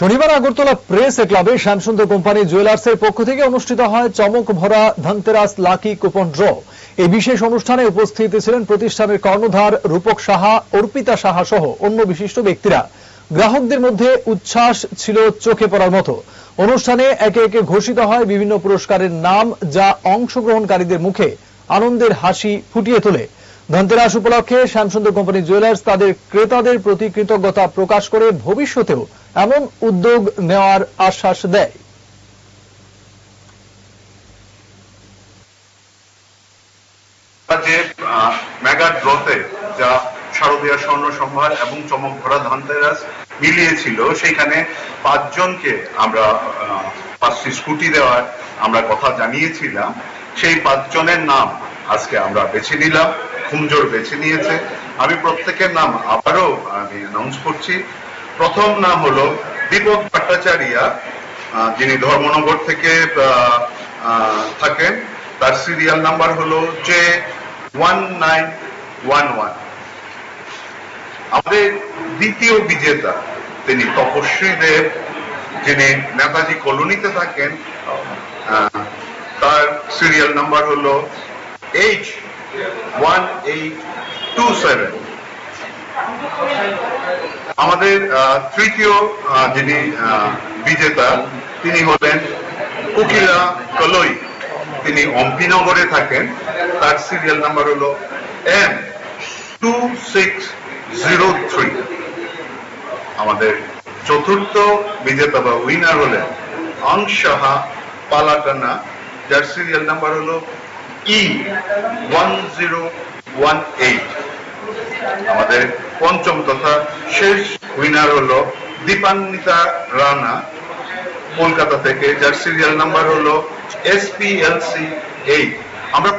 শনিবার আগরতলা প্রেস ক্লাবে শ্যামসুন্দর কোম্পানি জুয়েলার্সের পক্ষ থেকে অনুষ্ঠিত হয় চমক ভরা ধনতেরাস লাকি কুপন ড্র। এই বিশেষ অনুষ্ঠানে উপস্থিত ছিলেন প্রতিষ্ঠানের কর্ণধার রূপক সাহা, অর্পিতা সাহা সহ অন্য বিশিষ্ট ব্যক্তিরা। গ্রাহকদের মধ্যে উচ্ছ্বাস ছিল চোখে পড়ার মতো। অনুষ্ঠানে একে একে ঘোষিত হয় বিভিন্ন পুরস্কারের নাম যা অংশগ্রহণকারীদের মুখে আনন্দের হাসি ফুটিয়ে তোলে। ধনতেরাস উপলক্ষে শ্যামসুন্দর কোম্পানি জুয়েলার্স তাদের ক্রেতাদের প্রতি কৃতজ্ঞতা প্রকাশ করে ভবিষ্যতেও এমন উদ্যোগ নেওয়ার আশ্বাস দেয়। যে মেগা ড্রতে যা শারদীয় স্বর্ণ সম্ভার এবং চমক ভরা ধানতেরাস মিলিয়েছিল, সেইখানে পাঁচজনকে আমরা পাঁচটি স্কুটি দেওয়ার আমরা কথা জানিয়েছিলাম। সেই পাঁচজনের নাম আজকে আমরা বেছে নিলাম। খুমজোর বেছে নিয়েছে। আমি প্রত্যেকের নাম আবারও আমি অ্যানাউন্স করছি। প্রথম নাম হলো দীপক ভট্টাচার্যা যিনি ধর্মনগর থেকে থাকেন। তার সিরিয়াল নাম্বার হলো J one nine one one আমাদের দ্বিতীয় বিজেতা তিনি তপস্বী দেব, যিনি নেতাজি কলোনিতে থাকেন। তার সিরিয়াল নাম্বার হলো H one eight two seven আমাদের তৃতীয় যিনি বিজেতা, তিনি হলেন উকিলা কলই। তিনি অম্পিনগরে থাকেন। তার সিরিয়াল নাম্বার হলো M two six zero three. আমাদের চতুর্থ বিজেতা বা উইনার হলেন অংশাহা পালাটানা যার সিরিয়াল নাম্বার হলো E one zero one eight আমাদের পঞ্চম তথা শেষ উইনার হলো দীপান্বিতা রানা। কলকাতা থেকে যার সিরিয়াল নাম্বার হলো এসপিএলসি এইট আমরা